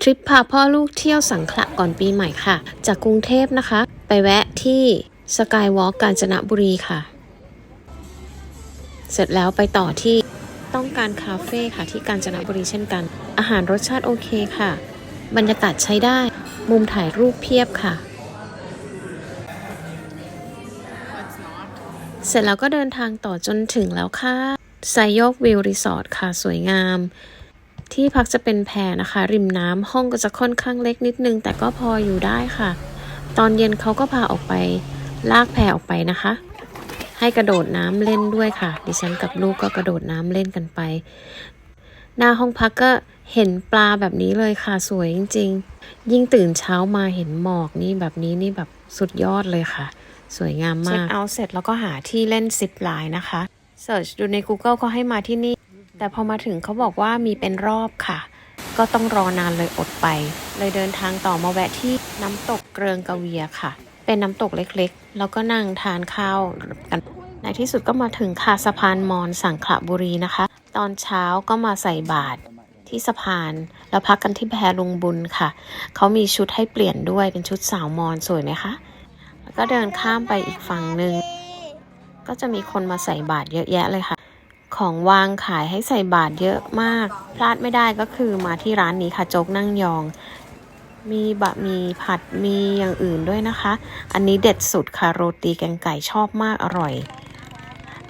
ทริปพาพ่อลูกเที่ยวสังขละก่อนปีใหม่ค่ะ จากกรุงเทพนะคะ ไปแวะที่สกายวอล์กกาญจนบุรีค่ะ เสร็จแล้วไปต่อที่ต้องการคาเฟ่ค่ะที่กาญจนบุรีเช่นกัน อาหารรสชาติโอเคค่ะ บรรยากาศใช้ได้ มุมถ่ายรูปเพียบค่ะ เสร็จแล้วก็เดินทางต่อจนถึงแล้วค่ะไซโยกวิวรีสอร์ทค่ะสวยงาม ที่พักจะเป็นแพนะคะ ริมน้ำห้องก็จะค่อนข้างเล็กนิดนึง แต่ก็พออยู่ได้ค่ะ ตอนเย็นเขาก็พาออกไปลากแพออกไปนะคะ ให้กระโดดน้ำเล่นด้วยค่ะ ดิฉันกับลูกก็กระโดดน้ำเล่นกันไป หน้าห้องพักก็เห็นปลาแบบนี้เลยค่ะสวยจริง ๆ ยิ่งตื่นเช้ามาเห็นหมอกนี่แบบนี้นี่แบบสุดยอดเลยค่ะ สวยงามมากเช็คเอาท์เสร็จแล้วก็หาที่เล่นซิปไลน์นะคะเสิร์ชดูใน Google ก็ให้มาที่นี่ แต่พอมาถึงเขาบอกว่ามีเป็นรอบค่ะ ก็ต้องรอนานเลยอดไป เลยเดินทางต่อมาแวะที่น้ำตกเกริงกะเวียค่ะ เป็นน้ำตกเล็กๆ แล้วก็นั่งทานข้าวกัน ในที่สุดก็มาถึงคาสะพานมอนสังขละบุรีนะคะ ตอนเช้าก็มาใส่บาตรที่สะพานแล้วพักกันที่แพลุงบุญค่ะ เขามีชุดให้เปลี่ยนด้วยเป็นชุดสาวมอนสวยไหมคะ แล้วก็เดินข้ามไปอีกฝั่งหนึ่งก็จะมีคนมาใส่บาตรเยอะแยะเลยค่ะ ของวางขายให้ใส่บาตรเยอะมาก พลาดไม่ได้ก็คือมาที่ร้านนี้ค่ะโจ๊กนั่งยอง มีบะหมี่ผัดมีอย่างอื่นด้วยนะคะ อันนี้เด็ดสุดค่ะโรตีแกงไก่ชอบมากอร่อย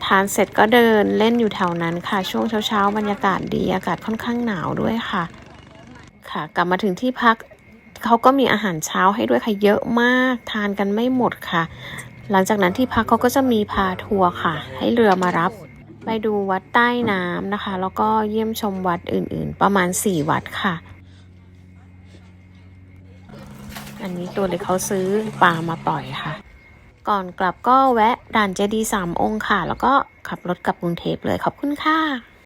ทานเสร็จก็เดินเล่นอยู่แถวนั้นค่ะ ช่วงเช้าๆบรรยากาศดีอากาศค่อนข้างหนาวด้วยค่ะ ค่ะ กลับมาถึงที่พักเขาก็มีอาหารเช้าให้ด้วยค่ะเยอะมากทานกันไม่หมดค่ะ หลังจากนั้นที่พักเขาก็จะมีพาทัวร์ค่ะ ให้เรือมารับ ไปดูวัดใต้น้ำนะคะ แล้วก็เยี่ยมชมวัดอื่นๆ ประมาณ 4 วัดค่ะ อันนี้ตัวเล็กเขาซื้อปลามาปล่อยค่ะ ก่อนกลับก็แวะด่านเจดีย์สามองค์ค่ะ แล้วก็ขับรถกลับกรุงเทพเลยขอบคุณค่ะ